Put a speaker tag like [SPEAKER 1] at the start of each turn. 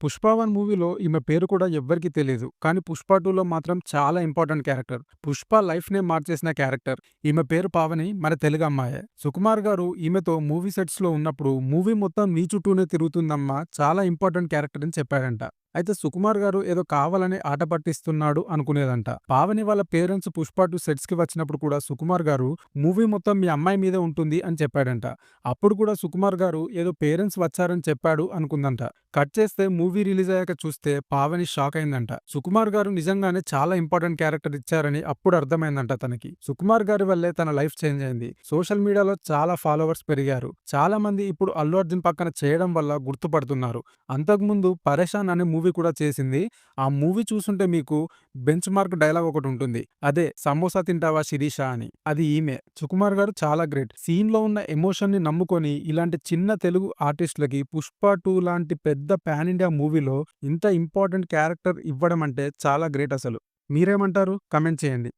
[SPEAKER 1] Pushpa one మూవీలో ఈమె పేరు కూడా ఎవ్వరికీ తెలియదు కానీ పుష్ప టూలో మాత్రం చాలా ఇంపార్టెంట్ క్యారెక్టర్. పుష్ప లైఫ్‌నే మార్చేసిన క్యారెక్టర్. ఈమె పేరు పావని మన తెలుగు అమ్మాయే. సుకుమార్ గారు ఈమెతో మూవీ సెట్స్‌లో ఉన్నప్పుడు మూవీ మొత్తం నీ చుట్టూనే తిరుగుతుందమ్మా చాలా ఇంపార్టెంట్ క్యారెక్టర్ అని చెప్పాడంట. అయితే సుకుమార్ గారు ఏదో కావాలని ఆట పట్టిస్తున్నాడు అనుకునేదంట. పావని వాళ్ళ పేరెంట్స్ పుష్ప 2 సెట్స్‌కి వచ్చినప్పుడు కూడా సుకుమార్ గారు మూవీ మొత్తం మీ అమ్మాయి మీదే ఉంటుంది అని చెప్పాడంట. అప్పుడు కూడా సుకుమార్ గారు ఏదో పేరెంట్స్ వచ్చారని చెప్పాడు అనుకుందంట. కట్ చేస్తే మూవీ రిలీజ్ అయ్యాక చూస్తే పావని షాక్ అయిందంట. సుకుమార్ గారు నిజంగానే చాలా ఇంపార్టెంట్ క్యారెక్టర్ ఇచ్చారని అప్పుడు అర్థమైందంట తనకి. సుకుమార్ గారి వల్లే తన లైఫ్ చేంజ్ అయింది. సోషల్ మీడియాలో చాలా ఫాలోవర్స్ పెరిగారు. చాలా మంది ఇప్పుడు అల్లు అర్జున్ పక్కన చేయడం వల్ల గుర్తుపడుతున్నారు. అంతకుముందు 'పరేషాన్' అనే మూవీ మూవీ కూడా చేసింది. ఆ మూవీ చూసుంటే మీకు బెంచ్ మార్క్ డైలాగ్ ఒకటి ఉంటుంది అదే 'సమోసా తింటావా శిరీష' అని. అది ఈమె. సుకుమార్ గారు చాలా గ్రేట్. సీన్‌లో ఉన్న ఎమోషన్‌ని నమ్ముకొని ఇలాంటి చిన్న తెలుగు ఆర్టిస్టులకి 'పుష్ప టూ లాంటి పెద్ద పాన్ ఇండియా మూవీలో ఇంత ఇంపార్టెంట్ క్యారెక్టర్ ఇవ్వడం అంటే చాలా గ్రేట్ అసలు. మీరేమంటారు? కమెంట్ చేయండి.